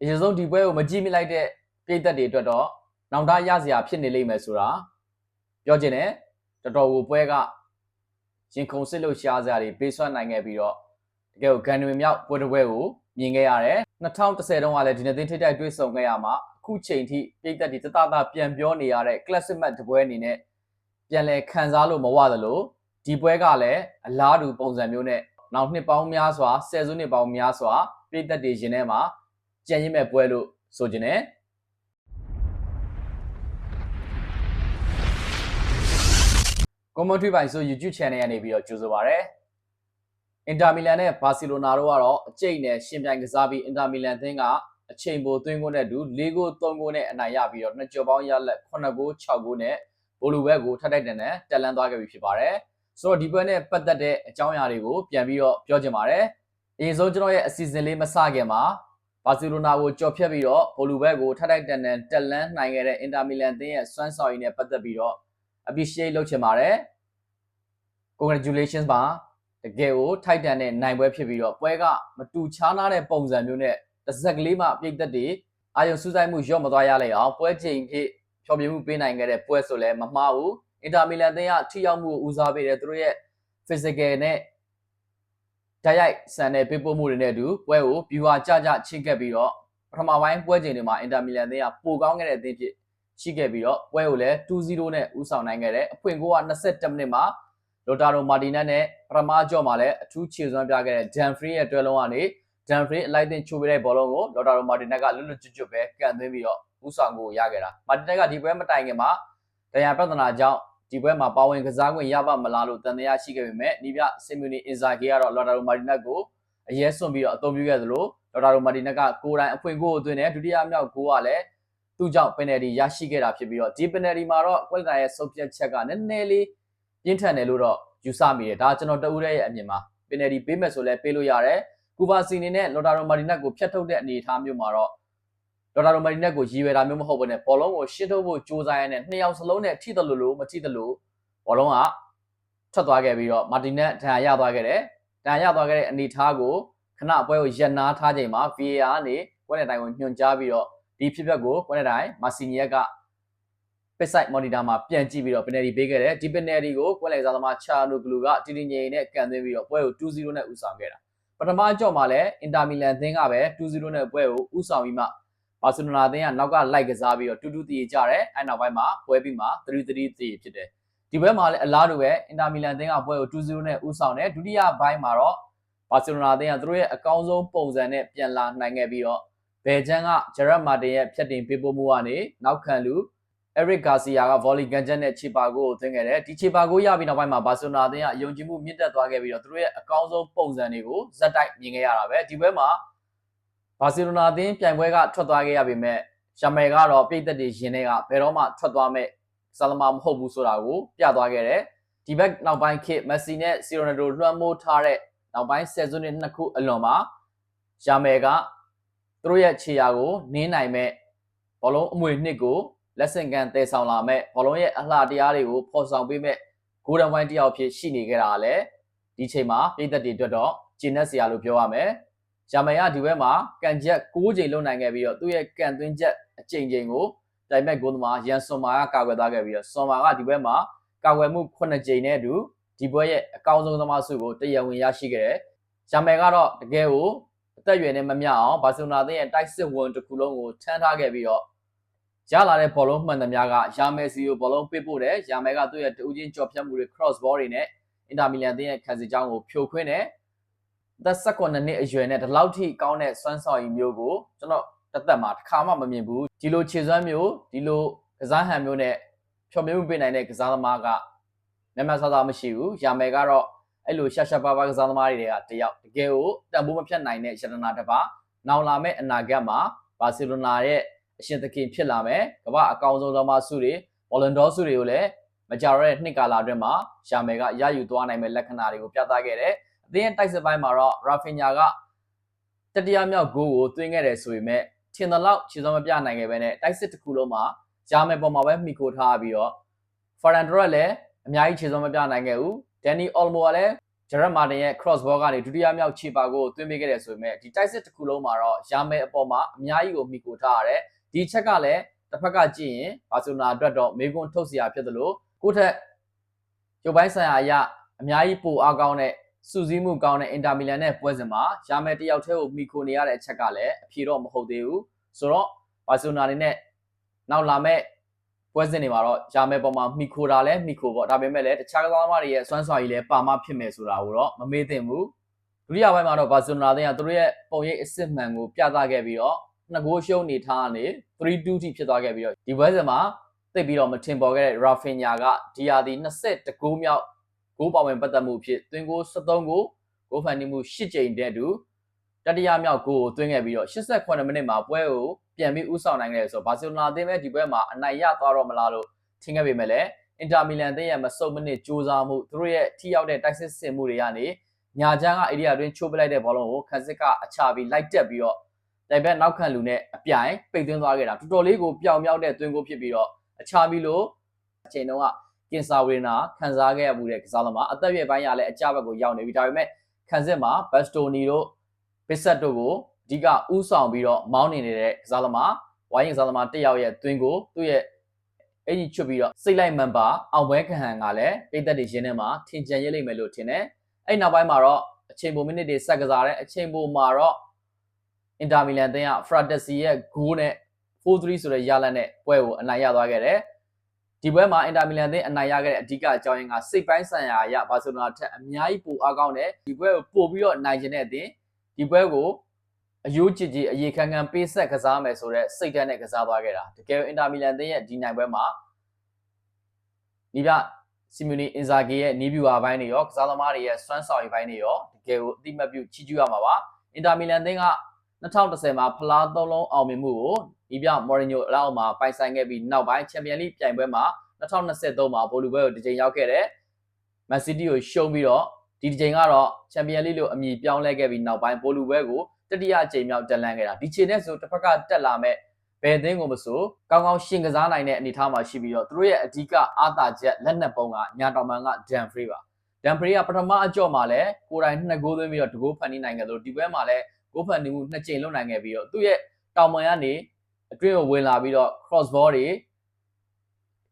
အရင်ဆုံးဒီပွဲကိုမကြည့်မိလိုက်တဲ့ပြည်သက်တွေအတွက်တော့နောင်တရစရာဖြစ်နေလိမ့်မယ်ဆိုတာပြောချင်တယ်တော်တော်ကိုပွဲကရင်ခုန်စစ်လို့ရှားစရာတွေပေးစွမ်းနိုင်ခဲ့ပြီးတော့တကယ်ကိုဂန်နွေမြောက်ပွဲတစ်ပွဲကိုမြင်ခဲ့ရတယ်2010တုန်းကလည်းဒီနေ့သိထိတိုက်တွေ့ဆုံခဲ့ရမှာအခုချိန်ထိပြည်သက်တွေတတတာပြန်ပြောနေရတဲ့ classic match တစ်ပွဲအနေနဲ့ပြန်လဲခံစားလို့မဝသလိုဒီပွဲကလည်းအလားတူပုံစံမျိုးနဲ့နောက်နှစ်ပေါင်းများစွာဆယ်စုနှစ်ပေါင်းများစွာပြည်သက်တွေရင်ထဲမှာ ကြံရင်မဲ့ပွဲလို့ဆိုကြတယ် commentary ပိုင်းဆို YouTube channel ကနေပြီးတော့ကြိုဆိုပါရစေ။အင်တာမီလန်နဲ့ဘာစီလိုနာတို့ကတော့အကျိတ်နဲ့ရှင်ပြိုင်ကစားပြီးအင်တာမီလန်သင်းကအချိန်ပိုသွင်းကိုနဲ့အတူ၄ဂိုး၃ဂိုးနဲ့အနိုင်ရပြီးတော့နှစ်ကျော်ပေါင်းရလက်9ဂိုး6ဂိုးနဲ့ဘိုလူဘက်ကိုထပ်တိုက်တန်နဲ့တက်လန်းသွားခဲ့ပြီဖြစ်ပါတယ်။ဆိုတော့ဒီပွဲနဲ့ပတ်သက်တဲ့အကြောင်းအရာတွေကိုပြန်ပြီးတော့ပြောချင်ပါတယ်။အရင်ဆုံးကျွန်တော်ရဲ့အစီအစဉ်လေးမစခင်မှာ ဘာစီလိုနာကိုကြော်ဖြတ်ပြီးတော့ဘိုလူဘက်ကိုထပ်တိုက်တန်နဲ့တက်လန်းနိုင်ခဲ့တဲ့အင်တာမီလန်သင်းရဲ့စွမ်းဆောင်ရည်နဲ့ပတ်သက်ပြီးတော့ appreciate လုပ်ချင်ပါတယ် congratulations ပါတကယ်ကိုထိုက်တန်တဲ့နိုင်ပွဲဖြစ်ပြီးတော့ပွဲကမတူခြားနာတဲ့ပုံစံမျိုးနဲ့တစ်စက်ကလေးမှပြိတ်သက်တွေအာယုံစူးစိုက်မှုရော့မသွားရလိုက်အောင်ပွဲချိန်ဖြစ်ဖြောပြမှုပေးနိုင်ခဲ့တဲ့ပွဲဆိုလဲမမှားဘူးအင်တာမီလန်သင်းကထိရောက်မှုကိုဦးစားပေးတယ်သူတို့ရဲ့ physical နဲ့ ဓာတ်ရိုက်စံတဲ့ပေးပို့မှုတွေနဲ့အတူပွဲကို viewer ကြကြချင်းကပ်ပြီးတော့ပထမပိုင်းပွဲချိန်တွေမှာအင်တာမီလန်သင်းကပိုကောင်းခဲ့တဲ့အသင်းဖြစ်ရှိခဲ့ပြီးတော့ပွဲကိုလည်း2-0နဲ့ဦးဆောင်နိုင်ခဲ့တယ်အဖွင့်ကိုက27မိနစ်မှာလိုတာရိုမာတီနက်နဲ့ပထမကြော့မှာလည်းအထူးခြေစွမ်းပြခဲ့တဲ့ဒန်ဖရီရဲ့တွဲလုံးကနေဒန်ဖရီအလိုက်တင်ချိုးပေးတဲ့ဘောလုံးကိုလိုတာရိုမာတီနက်ကလွတ်လွတ်ကျွတ်ကျွတ်ပဲကန်သွင်းပြီးတော့ဦးဆောင်ကိုရခဲ့တာမာတီနက်ကဒီပွဲမတိုင်ခင်မှာဒဏ်ရာပြဿနာကြောင့် ဒီပွဲမှာပါဝင်ကစားခွင့်ရပါမလားလို့တန်တရားရှိခဲ့ပေမဲ့နီးပြဆီမီနီအင်ဇာဂီကတော့လိုတာရိုမာတီနက်ကိုအရဲစွန့်ပြီးတော့အသုံးပြုခဲ့သလိုလိုတာရိုမာတီနက်ကကိုယ်တိုင်အဖွင့်ကိုကိုသွင်းတယ်ဒုတိယမြောက်ကိုကလည်းသူ့ကြောင့်ပင်နယ်တီရရှိခဲ့တာဖြစ်ပြီးတော့ဒီပင်နယ်တီမှာတော့ကွက်တာရဲ့ဆုံးဖြတ်ချက်ကနည်းနည်းလေးပြင်းထန်တယ်လို့တော့ယူဆမိတယ်ဒါကျွန်တော်တဦးရဲ့အမြင်ပါပင်နယ်တီပေးမယ်ဆိုလဲပေးလို့ရတယ်ကူပါစီနေနဲ့လော်တာရိုမာဒီနက်ကိုဖျက်ထုတ်တဲ့အနေအထားမျိုးမှာတော့ လော်တာရိုမာဒီနက်ကိုရည်ရွယ်တာမျိုးမဟုတ်ဘဲနဲ့ဘောလုံးကိုရှင်းထုတ်ဖို့ကြိုးစားရတဲ့နှစ်ယောက်စလုံးနဲ့ထိတယ်လို့လို့မထိတယ်လို့ဘောလုံးကထွက်သွားခဲ့ပြီးတော့မာတီနက်ဒဏ်ရာရသွားခဲ့တယ်ဒဏ်ရာရသွားခဲ့တဲ့အနေအထားကိုခဏပွဲကိုရက်နာထားချိန်မှာ VAR ကနေကွက်တဲ့တိုင်ကိုညွှန်ကြားပြီးတော့ဒီဖြစ်ပျက်ကိုကွက်တဲ့တိုင်မာစီနီယက်ကပစ်ဆိုင်မော်နီတာမှာပြန်ကြည့်ပြီးတော့ penalty ပေးခဲ့တယ်ဒီ penalty ကိုကွက်လိုက်စားသမားချာနိုဂလူကတီတီငိန်နဲ့ကန်သွင်းပြီးတော့ပွဲကို2-0နဲ့ဦးဆောင်ခဲ့တာပထမကြော့မှာလည်းအင်တာမီလန်အသင်းကပဲ2-0နဲ့ပွဲကိုဦးဆောင်ပြီးမှ ဘာစီလိုနာအသင်းကနောက်ကလိုက်ကစားပြီးတော့2-2တည်ကြတယ်အဲ့နောက်ပိုင်းမှာပွဲပြီးမှ3-3တည်ဖြစ်တယ်ဒီပွဲမှာလည်းအလားတူပဲအင်တာမီလန်အသင်းကပွဲကို2-0နဲ့ဦးဆောင်တယ်ဒုတိယပိုင်းမှာတော့ဘာစီလိုနာအသင်းကသူတို့ရဲ့အကောင်းဆုံးပုံစံနဲ့ပြန်လာနိုင်ခဲ့ပြီးတော့ဘယ်ချန်ကဂျရက်မာတင်ရဲ့ဖြတ်တင်ပေးပို့မှုကနေနောက်ခံလူ Eric Garcia က volley ကန်ချက်နဲ့ချီပါကိုကိုသွင်းခဲ့တယ်ဒီချီပါကိုရပြီးနောက်ပိုင်းမှာဘာစီလိုနာအသင်းကအယုံကြည်မှုမြင့်တက်သွားခဲ့ပြီးတော့သူတို့ရဲ့အကောင်းဆုံးပုံစံတွေကိုဇက်တိုက်မြင်ခဲ့ရတာပဲဒီပွဲမှာ ဘာစီလိုနာအသင်းပြိုင်ပွဲကထွက်သွားခဲ့ရပေမဲ့ရှာမယ်ကတော့ပြည်သက်တွေရင်ထဲကဘယ်တော့မှထွက်သွားမဲ့ဆာလမာမဟုတ်ဘူးဆိုတာကိုပြသွားခဲ့တယ်ဒီဘက်နောက်ပိုင်းခေတ်မက်ဆီနဲ့စီရိုနယ်ဒိုလွှမ်းမိုးထားတဲ့နောက်ပိုင်းဆယ်စုနှစ်နှစ်ခုအလွန်မှာရှာမယ်ကသူတို့ရဲ့ခြေရာကိုနင်းနိုင်မဲ့ဘောလုံးအမွေနှစ်ကိုလက်ဆင့်ကမ်းတည်ဆောင်လာမဲ့ဘောလုံးရဲ့အလှတရားတွေကိုဖော်ဆောင်ပေးမဲ့ဂိုးဒန်ဝိုင်းတယောက်ဖြစ်ရှိနေကြတာလည်းဒီချိန်မှာပြည်သက်တွေအတွက်တော့ဂျင်းနက်စရာလို့ပြောရမယ်။ ဂျာမန်ကဒီဘက်မှာကန်ချက်6ချိန်လုံနိုင်ခဲ့ပြီးတော့သူ့ရဲ့ကန်သွင်းချက်အချိန်ချိန်ကိုတိုင်မက်ဂိုးသမားရန်ဆွန်မာကကာကွယ်သွားခဲ့ပြီးတော့ဆွန်မာကဒီဘက်မှာကာကွယ်မှု9ချိန်နဲ့အတူဒီဘွဲရဲ့အကောင်းဆုံးသမားစုကိုတရားဝင်ရရှိခဲ့တယ်။ဂျာမန်ကတော့တကယ်ကိုအသက်အရွယ်နဲ့မမျှအောင်ဘာစီလိုနာသင်းရဲ့တိုက်စစ်ဝန်တစ်ခုလုံးကိုထမ်းထားခဲ့ပြီးတော့ရလာတဲ့ဘောလုံးမှန်သမျှကယာမယ်စီကိုဘောလုံးပစ်ပို့တယ်ယာမယ်ကသူ့ရဲ့တူးချင်းကြော်ဖြတ်မှုတွေ cross ball တွေနဲ့အင်တာမီလန်တင်းရဲ့ခံစီကြောင်းကိုဖြိုခွင်းတယ် သက်16နှစ်အရွယ်နဲ့ဒီလောက်ထိကောင်းတဲ့စွမ်းဆောင်ရည်မျိုးကိုကျွန်တော်တစ်သက်မှာတစ်ခါမှမမြင်ဘူးဒီလိုခြေစွမ်းမျိုးဒီလိုကစားဟန်မျိုးနဲ့ဖြော်မြမှုပေးနိုင်တဲ့ကစားသမားကနမဆာသာမရှိဘူးယာမယ်ကတော့အဲ့လိုရှာရှာပါပါကစားသမားတွေကတယောက်တကယ်ကိုတန်ဖိုးမဖြတ်နိုင်တဲ့ရတနာတစ်ပါးနောင်လာမဲ့အနာဂတ်မှာဘာစီလိုနာရဲ့အရှင်သခင်ဖြစ်လာမယ်ကမ္ဘာအကောင်ဆုံးသမားစုတွေဗော်လန်ဒေါစုတွေကိုလည်းမကြရတဲ့နှစ်ကာလအတွင်းမှာရှာမယ်ကရယူသွားနိုင်မဲ့လက္ခဏာတွေကိုပြသခဲ့တယ် အသင်းရဲ့တိုက်စစ်ပိုင်းမှာတော့ရာဖင်ညာကတတိယမြောက်ဂိုးကိုသွင်းခဲ့တယ်ဆိုပေမဲ့ထင်သလောက်ခြေစောမပြနိုင်ခဲ့ပဲနဲ့တိုက်စစ်တစ်ခုလုံးမှာရှာမယ်ပေါ်မှာပဲမိခိုထားပြီးတော့ဖာရန်ဒရက်လည်းအများကြီးခြေစောမပြနိုင်ခဲ့ဘူးဒန်နီအော်လမိုကလည်းဂျရက်မာတင်ရဲ့ cross ball ကနေဒုတိယမြောက်ခြေပါကိုသွင်းပေးခဲ့တယ်ဆိုပေမဲ့ဒီတိုက်စစ်တစ်ခုလုံးမှာတော့ရာမဲအပေါ်မှာအများကြီးကိုမိကိုထားရတယ်ဒီချက်ကလည်းတစ်ဖက်ကကြည့်ရင်ဘာစီလိုနာအတွက်တော့မေကွန်းထုတ်စရာဖြစ်သလိုကိုယ့်ထက်ရုပ်ပိုင်းဆိုင်ရာအရအများကြီးပိုအားကောင်းတဲ့ စူးစီးမှုကောင်းတဲ့အင်တာမီလန်နဲ့ပွဲစဉ်မှာရာမဲတယောက်တည်းကိုမိခိုနေရတဲ့အချက်ကလည်းအဖြေတော့မဟုတ်သေးဘူးဆိုတော့ဘာစီလိုနာတွေနဲ့နောက်လာမဲ့ပွဲစဉ်တွေမှာတော့ရာမဲပေါ်မှာမိခိုတာလဲမိခိုပေါ့ဒါပေမဲ့လည်းတခြားကစားသမားတွေရဲ့စွမ်းဆောင်ရည်လည်းပါမဖြစ်မယ်ဆိုတာကိုတော့မမေ့သင့်ဘူးဒုတိယပိုင်းမှာတော့ဘာစီလိုနာတွေကသူတို့ရဲ့ပုံရိပ်အစ်စ်မှန်ကိုပြသခဲ့ပြီးတော့နှစ်ဂိုးရှုံးနေထားကနေ3-2ထိဖြစ်သွားခဲ့ပြီးတော့ဒီပွဲစဉ်မှာသိပ်ပြီးတော့မထင်ပေါ်ခဲ့တဲ့ Rafinha ကဒီယာဒီ22ဂိုးမြောက် ဂိုးပါဝင်ပတ်သက်မှုဖြစ်သွင်းဂိုး73ဂိုးဂိုးဖန်တီးမှု8ကြိမ်တည်းတူတတိယမြောက်ဂိုးကိုသွင်းခဲ့ပြီးတော့88မိနစ်မှာပွဲကိုပြန်ပြီးဥဆောင်နိုင်ခဲ့တယ်ဆိုတော့ဘာစီလိုနာအသင်းပဲဒီပွဲမှာအနိုင်ရသွားတော့မလားလို့ထင်ခဲ့ပေမဲ့လည်းအင်တာမီလန်အသင်းရဲ့မဆုတ်မနစ်ကြိုးစားမှုသူတို့ရဲ့ထိရောက်တဲ့တိုက်စစ်ဆင်မှုတွေကနေညာချမ်းကအေရီယာတွင်ချိုးပလိုက်တဲ့ဘောလုံးကိုခန်းစစ်ကအချပြီးလိုက်တက်ပြီးတော့တိုင်ဘက်နောက်ခံလူနဲ့အပြိုင်ပိတ်သွင်းသွားခဲ့တာတော်တော်လေးကိုပျောင်မြောက်တဲ့သွင်းကိုဖြစ်ပြီးတော့အခြားပြီးလို့အချိန်တုန်းက ကင်ဆာဝေနာခံစားခဲ့ရမှုတဲ့ကစားသမားအသက်ပြည့်ပိုင်းရလည်းအကြဘက်ကိုရောက်နေပြီဒါပေမဲ့ခန်းစစ်မှာဘတ်စတိုနီတို့ပစ်ဆက်တို့ကိုအဓိကဥဆောင်ပြီးတော့မောင်းနေနေတဲ့ကစားသမားဝိုင်းရင်ကစားသမားတစ်ယောက်ရဲ့သွင်းကိုသူ့ရဲ့အဲ့ဒီချွတ်ပြီးတော့စိတ်လိုက်မန်ပါအောင်ပွဲခံဟန်ကလည်းပိတ်သက်တွေရင်းထဲမှာထင်ကြံရလိမ့်မယ်လို့ထင်တယ်အဲ့နောက်ပိုင်းမှာတော့အချိန်ပိုမိနစ်တွေဆက်ကစားတဲ့အချိန်ပိုမှာတော့အင်တာမီလန်အသင်းကဖရာတက်စီရဲ့ဂိုးနဲ့4-3ဆိုတဲ့ရလဒ်နဲ့ပွဲကိုအနိုင်ရသွားခဲ့တယ်။ ဒီပွဲမှာအင်တာမီလန်အသင်းအနိုင်ရခဲ့တဲ့အဓိကအကြောင်းရင်းကစိတ်ပိုင်းဆိုင်ရာအရဘာစီလိုနာထက်အများကြီးပိုအားကောင်းတယ်။ဒီပွဲကိုပို့ပြီးတော့နိုင်ခြင်းတဲ့အသင်းဒီပွဲကိုအယိုးကြည်ကြည်အရေးခံခံပေးဆက်ကစားမယ်ဆိုတော့စိတ်ဓာတ်နဲ့ကစားသွားခဲ့တာ။တကယ်အင်တာမီလန်အသင်းရဲ့ဒီနိုင်ပွဲမှာဒီပြစီမီနီအင်ဇာဂီရဲ့နီးဗျူဟာပိုင်းတွေရောကစားသမားတွေရဲ့စွမ်းဆောင်ရည်ပိုင်းတွေရောတကယ်ကိုအတိမတ်ပြုချီးကျူးရမှာပါ။အင်တာမီလန်အသင်းက2010မှာဖလားသုံးလုံးအောင်မြင်မှုကို ဒီပြမော်ရီညိုအလောက်မှာပိုင်ဆိုင်ခဲ့ပြီးနောက်ပိုင်းချန်ပီယံလိပြိုင်ပွဲမှာ2023မှာဘိုလူပွဲကိုဒီချိန်ရောက်ခဲ့တဲ့မန်စီးတီးကိုရှုံးပြီးတော့ဒီဒီချိန်ကတော့ချန်ပီယံလိလို့အမည်ပြောင်းလဲခဲ့ပြီးနောက်ပိုင်းဘိုလူပွဲကိုတတိယအကြိမ်မြောက်တက်လန်းခဲ့တာဒီချိန်နဲ့ဆိုတစ်ဖက်ကတက်လာမဲ့ဘယ်အသင်းကိုမဆိုကောင်းကောင်းရှင်ကစားနိုင်တဲ့အနေအထားမှာရှိပြီးတော့သူတို့ရဲ့အဓိကအားသာချက်လက်နက်ပုံးကညာတော်မန်ကဒန်ဖရီပါဒန်ဖရီကပထမအကြော့မှာလဲကိုယ်တိုင်နှစ်ဂိုးသွင်းပြီးတော့တကိုးဖန်နေနိုင်ခဲ့လို့ဒီပွဲမှာလဲဂိုးဖန်နေမှုနှစ်ကြိမ်လွတ်နိုင်ခဲ့ပြီးတော့သူ့ရဲ့တောင်ပံကနေ အတွင်းကိုဝင်လာပြီးတော့ cross ball တွေ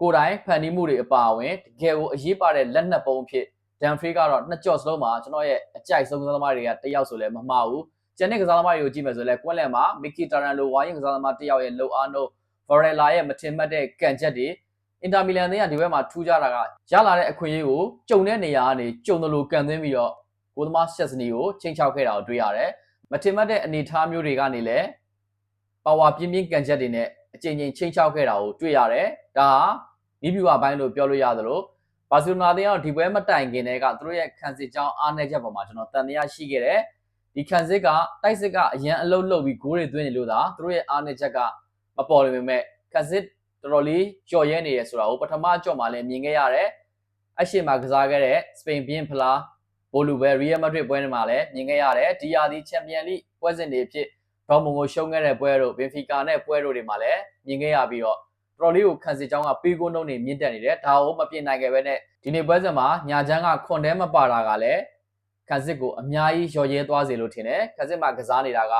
ကိုယ်တိုင်ဖန်တီးမှုတွေအပါအဝင်တကယ်ကိုအရေးပါတဲ့လက်နက်ပုံးဖြစ်ဒန်ဖရီကတော့နှစ်ကြော့စလုံးမှာကျွန်တော်ရဲ့အကြိုက်ဆုံးကစားသမားတွေကတယောက်ဆိုလဲမမှားဘူးကျန်တဲ့ကစားသမားတွေကိုကြည့်မယ်ဆိုလဲကွက်လက်မှာမီကီတာရန်လိုဝါရင်ကစားသမားတယောက်ရဲ့လိုအားနိုဗော်ရလာရဲ့မထင်မှတ်တဲ့ကန်ချက်တွေအင်တာမီလန်တွေကဒီဘက်မှာထူးကြတာကရလာတဲ့အခွင့်အရေးကိုကြုံတဲ့နေရာကနေကြုံတယ်လို့ကန်သွင်းပြီးတော့ကိုသမားရှက်စနီကိုချိန်ချောက်ခဲ့တာကိုတွေ့ရတယ်မထင်မှတ်တဲ့အနေအထားမျိုးတွေကနေလည်း ပါဝါပြင်းပြင်းကန်ချက်တွေနဲ့အချိန်ချင်းချိန်ချောက်ခဲ့တာကိုတွေ့ရတယ်ဒါဟာမိဗျူဟာပိုင်းလို့ပြောလို့ရသလိုဘာစီလိုနာတင်းကတော့ဒီပွဲမတိုင်ခင်တည်းကသူတို့ရဲ့ခံစစ်ကြောင်းအားနည်းချက်ပေါ်မှာကျွန်တော်တန်တရားရှိခဲ့တယ်ဒီခံစစ်ကတိုက်စစ်ကအရန်အလုံးလုံးပြီးဂိုးတွေသွင်းနေလို့သာသူတို့ရဲ့အားနည်းချက်ကမပေါ်လို့ပေမဲ့ခံစစ်တော်တော်လေးကြော်ရဲနေရဆိုတာကိုပထမကြော်မှာလည်းမြင်ခဲ့ရတယ်အရှိမကစားခဲ့တဲ့စပိန်ဘင်းဖလားဘိုလူပဲရီယယ်မက်ဒရစ်ပွဲမှာလည်းမြင်ခဲ့ရတယ်ဒီယာဒီချန်ပီယံလိပွဲစဉ်တွေဖြစ် ဒေါ်မွန်ကိုရှုံးခဲ့တဲ့ပွဲတို့ဘင်ဖီကာနဲ့ပွဲတို့တွေမှာလည်းမြင်ခဲ့ရပြီးတော့တော်လေးကိုခံစစ်ကြောင်းကပေးကုန်းနှုံးနေမြင့်တက်နေတယ်ဒါကိုမပြင်နိုင်ခဲ့ပဲနဲ့ဒီနေ့ပွဲစဉ်မှာညာချမ်းကခွန်တဲမပါတာကလည်းခံစစ်ကိုအများကြီးရော်ရဲသွားစေလို့ထင်တယ်ခံစစ်မှာကစားနေတာက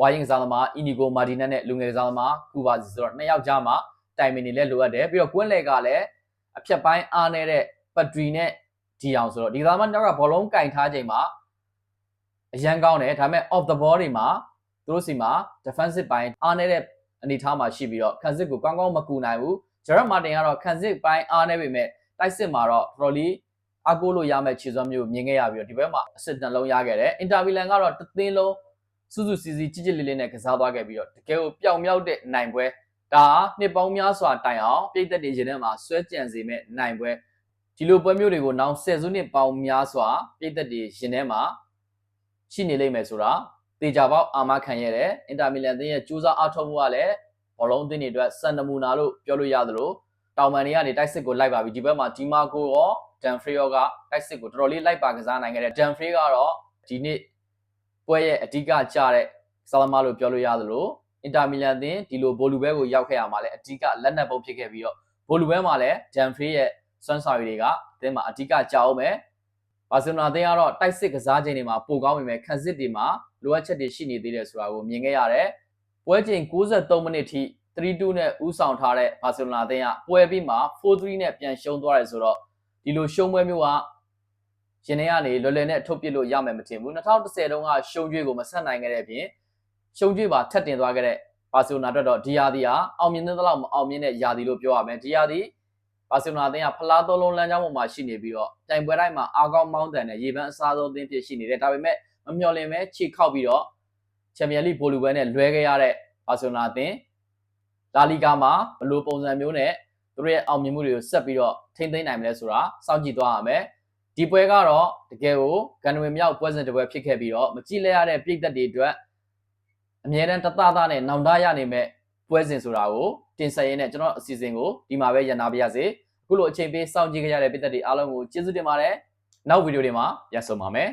ဝိုင်းရင်ကစားသမားအီနီကိုမာဒီနက်နဲ့လူငယ်ကစားသမားကူပါစီဆိုတော့နှစ်ယောက်ကြားမှာတိုင်မင်နေလဲလိုအပ်တယ်ပြီးတော့ကွင်းလေကလည်းအဖြတ်ပိုင်းအားနေတဲ့ပတ်ထရီနဲ့ဒီအောင်ဆိုတော့ဒီကစားသမားနောက်ကဘောလုံးကင်ထားချိန်မှာအရန်ကောင်းတယ်ဒါပေမဲ့ off the ball တွေမှာ သူတို့စီမှာ defensive ပိုင်းအားနေတဲ့အနေထားမှာရှိပြီးတော့ခံစစ်ကိုကောင်းကောင်းမကူနိုင်ဘူးဂျရက်မာတင်ကတော့ခံစစ်ပိုင်းအားနေပေမဲ့တိုက်စစ်မှာတော့တော်တော်လေးအကိုလို့ရမယ့်ခြေစွမ်းမျိုးမြင်ခဲ့ရပြီးတော့ဒီဘက်မှာအစစ်နှလုံးရခဲ့တယ်အင်တာဗီလန်ကတော့တသင်းလုံးစူးစူးစီစီကြစ်ကြစ်လေးလေးနဲ့ကစားသွားခဲ့ပြီးတော့တကယ်ကိုပျောင်မြောက်တဲ့နိုင်ပွဲဒါနှစ်ပေါင်းများစွာတိုင်အောင်ပြည်သက်တွေရင်ထဲမှာဆွဲကြံစေမဲ့နိုင်ပွဲဒီလိုပွဲမျိုးတွေကိုနောက်ဆယ်စုနှစ်ပေါင်းများစွာပြည်သက်တွေရင်ထဲမှာရှိနေလိမ့်မယ်ဆိုတာ တေချာပေါက်အာမခံရတဲ့အင်တာမီလန်အသင်းရဲ့ကြိုးစားအားထုတ်မှုကလည်းဘောလုံးအသင်းတွေအတွက်စံနမူနာလို့ပြောလို့ရသလိုတောင်မန်တွေကနေတိုက်စစ်ကိုလိုက်ပါပြီဒီဘက်မှာဒီမာကိုရောဒန်ဖရီယောကတိုက်စစ်ကိုတော်တော်လေးလိုက်ပါကစားနိုင်ခဲ့တဲ့ဒန်ဖရီကတော့ဒီနေ့ပွဲရဲ့အဓိကကျတဲ့ဆာလမာလို့ပြောလို့ရသလိုအင်တာမီလန်အသင်းဒီလိုဘိုလူဘဲကိုရောက်ခဲ့ရမှာလည်းအဓိကလက်နက်ပုံဖြစ်ခဲ့ပြီးတော့ဘိုလူဘဲမှာလည်းဒန်ဖရီရဲ့စွမ်းဆောင်ရည်တွေကအသင်းမှာအဓိကကြောက်အောင်ပဲဘာဘာစီလိုနာအသင်းကတော့တိုက်စစ်ကစားချိန်တွေမှာပိုကောင်းပေမဲ့ခံစစ်တွေမှာ လိုအပ်ချက်တွေရှိနေသေးတယ်ဆိုတာကိုမြင်ခဲ့ရတယ်။ပွဲချိန်63မိနစ်ထိ3-2နဲ့ဦးဆောင်ထားတဲ့ဘာစီလိုနာအသင်းကပွဲပြီးမှ4-3နဲ့ပြန်ရှုံးသွားတယ်ဆိုတော့ဒီလိုရှုံးပွဲမျိုးကရှင်နေကနေလွယ်လွယ်နဲ့ထုတ်ပစ်လို့ရမယ်မထင်ဘူး2010တုန်းကရှုံးကြွေးကိုမဆက်နိုင်ခဲ့တဲ့အပြင်ရှုံးကြွေးပါထက်တင်သွားခဲ့တဲ့ဘာစီလိုနာအတွက်တော့ဒီယာဒီဟာအောင်မြင်တဲ့လောက်မအောင်မြင်တဲ့ယာဒီလို့ပြောရမယ်ဒီယာဒီဘာစီလိုနာအသင်းကဖလားသုံးလုံးလမ်းကြောင်းပေါ်မှာရှိနေပြီးတော့တိုင်ပွဲတိုင်းမှာအားကောင်းမောင်းတန်တဲ့ရေပန်းအစားဆုံးအသင်းဖြစ်ရှိနေတယ်ဒါပေမဲ့ မမျှော်လင့်ပဲခြေခောက်ပြီးတော့ချန်ပီယံလိဗိုလ်လူပွဲနဲ့လွဲခဲ့ရတဲ့ဘာစီလိုနာအသင်းလာလီဂါမှာဘယ်လိုပုံစံမျိုးနဲ့သူတို့ရဲ့အောင်မြင်မှုတွေကိုဆက်ပြီးတော့ထိန်းသိမ်းနိုင်မလဲဆိုတာစောင့်ကြည့်သွားရမယ်ဒီပွဲကတော့တကယ်ကိုဂန်နဝေမြောက်ပွဲစဉ်တစ်ပွဲဖြစ်ခဲ့ပြီးတော့မကြည့်လဲရတဲ့ပြည်သက်တွေအတွက်အမြဲတမ်းတသသားနဲ့နောင်တရနေမဲ့ပွဲစဉ်ဆိုတာကိုတင်ဆက်ရင်းနဲ့ကျွန်တော်အစီအစဉ်ကိုဒီမှာပဲရန်နာပါရစေအခုလိုအချိန်ပေးစောင့်ကြည့်ကြရတဲ့ပြည်သက်တွေအားလုံးကိုကျေးဇူးတင်ပါတယ်နောက်ဗီဒီယိုတွေမှာပြန်ဆုံပါမယ်